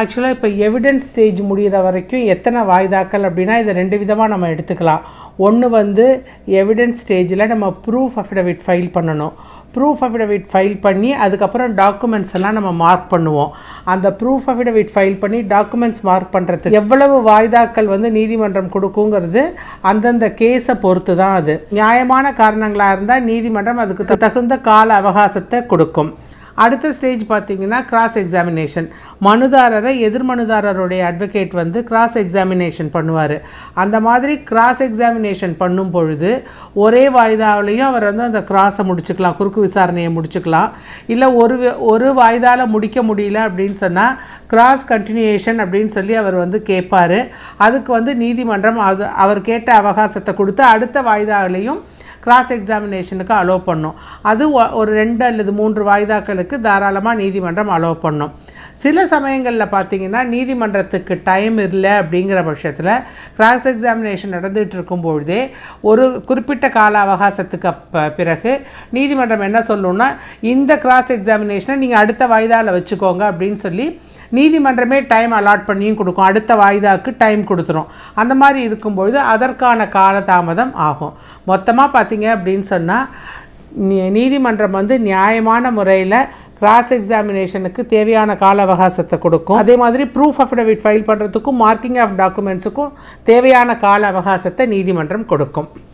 ஆக்சுவலாக இப்போ evidence stage முடிகிற வரைக்கும் எத்தனை வாய்தாக்கள் அப்படின்னா இதை ரெண்டு விதமாக நம்ம எடுத்துக்கலாம். ஒன்று வந்து எவிடன்ஸ் ஸ்டேஜில் நம்ம ப்ரூஃப் அஃபிடவிட் ஃபைல் பண்ணணும். ப்ரூஃப் அஃபிடவிட் ஃபைல் பண்ணி அதுக்கப்புறம் டாக்குமெண்ட்ஸ் எல்லாம் நம்ம மார்க் பண்ணுவோம். அந்த ப்ரூஃப் அஃபிடவிட் ஃபைல் பண்ணி டாக்குமெண்ட்ஸ் மார்க் பண்ணுறதுக்கு எவ்வளவு வாய்தாக்கள் வந்து நீதிமன்றம் கொடுக்குங்கிறது அந்தந்த கேஸை பொறுத்து தான் அது. நியாயமான காரணங்களாக இருந்தால் நீதிமன்றம் அதுக்கு தகுந்த கால அவகாசத்தை கொடுக்கும். அடுத்த ஸ்டேஜ் பார்த்தீங்கன்னா கிராஸ் எக்ஸாமினேஷன் மனுதாரரை எதிர் மனுதாரருடைய அட்வொகேட் வந்து கிராஸ் எக்ஸாமினேஷன் பண்ணுவார். அந்த மாதிரி கிராஸ் எக்ஸாமினேஷன் பண்ணும் பொழுது ஒரே வாய்தாவிலையும் அவர் வந்து அந்த கிராஸை முடிச்சுக்கலாம் குறுக்கு விசாரணையை முடிச்சுக்கலாம். இல்லை ஒரு ஒரு வாய்தாவில் முடிக்க முடியல அப்படின்னு சொன்னால் கிராஸ் கண்டினியூஷன் அப்படின்னு சொல்லி அவர் வந்து கேட்பார். அதுக்கு வந்து நீதிமன்றம் அது அவர் கேட்ட அவகாசத்தை கொடுத்து அடுத்த வாய்தாவிலையும் கிராஸ் எக்ஸாமினேஷனுக்கு அலோவ் பண்ணும். அது ஒரு ரெண்டு அல்லது மூன்று வாய்தாக்களுக்கு தாராளமாக நீதிமன்றம் அலோவ் பண்ணும். சில சமயங்களில் பார்த்தீங்கன்னா நீதிமன்றத்துக்கு டைம் இல்லை அப்படிங்கிற பட்சத்தில் கிராஸ் எக்ஸாமினேஷன் நடந்துகிட்டு இருக்கும் பொழுதே ஒரு குறிப்பிட்ட கால அவகாசத்துக்கு பிறகு நீதிமன்றம் என்ன சொல்லணும்னா இந்த கிராஸ் எக்ஸாமினேஷனை நீங்கள் அடுத்த வாய்தாவில் வச்சுக்கோங்க அப்படின்னு சொல்லி நீதிமன்றமே டைம் அலாட் பண்ணியும் கொடுக்கும். அடுத்த வாய்தாக்கு டைம் கொடுத்துரும். அந்த மாதிரி இருக்கும்பொழுது அதற்கான காலதாமதம் ஆகும். மொத்தமாக பார்த்தீங்க அப்படின்னு சொன்னால் நீதிமன்றம் வந்து நியாயமான முறையில் கிராஸ் எக்ஸாமினேஷனுக்கு தேவையான கால அவகாசத்தை கொடுக்கும். அதே மாதிரி ப்ரூஃப் அஃபிடவிட் ஃபைல் பண்ணுறதுக்கும் மார்க்கிங் ஆஃப் டாக்குமெண்ட்ஸுக்கும் தேவையான கால அவகாசத்தை நீதிமன்றம் கொடுக்கும்.